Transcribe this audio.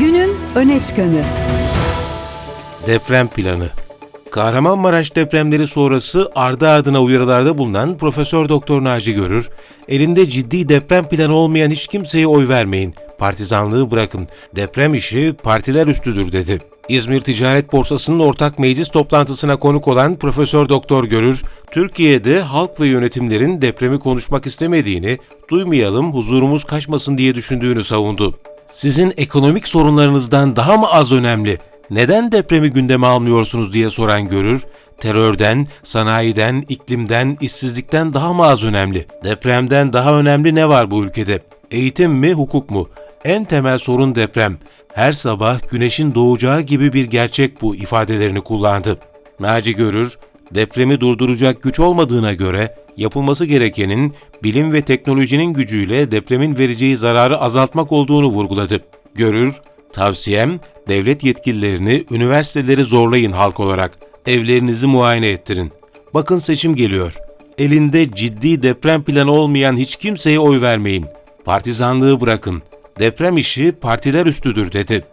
Günün öne çıkanı. Deprem planı. Kahramanmaraş depremleri sonrası ardı ardına uyarılarda bulunan Profesör Doktor Naci Görür, elinde ciddi deprem planı olmayan hiç kimseye oy vermeyin, partizanlığı bırakın, deprem işi partiler üstüdür dedi. İzmir Ticaret Borsası'nın ortak meclis toplantısına konuk olan Profesör Doktor Görür, Türkiye'de halk ve yönetimlerin depremi konuşmak istemediğini, duymayalım huzurumuz kaçmasın diye düşündüğünü savundu. Sizin ekonomik sorunlarınızdan daha mı az önemli? Neden depremi gündeme almıyorsunuz diye soran Görür, terörden, sanayiden, iklimden, işsizlikten daha mı az önemli? Depremden daha önemli ne var bu ülkede? Eğitim mi, hukuk mu? En temel sorun deprem. Her sabah güneşin doğacağı gibi bir gerçek bu ifadelerini kullandı. Naci Görür, depremi durduracak güç olmadığına göre yapılması gerekenin bilim ve teknolojinin gücüyle depremin vereceği zararı azaltmak olduğunu vurguladı. Görür, tavsiyem devlet yetkililerini, üniversiteleri zorlayın halk olarak. Evlerinizi muayene ettirin. Bakın seçim geliyor. Elinde ciddi deprem planı olmayan hiç kimseye oy vermeyin. Partizanlığı bırakın. Deprem işi partiler üstüdür dedi.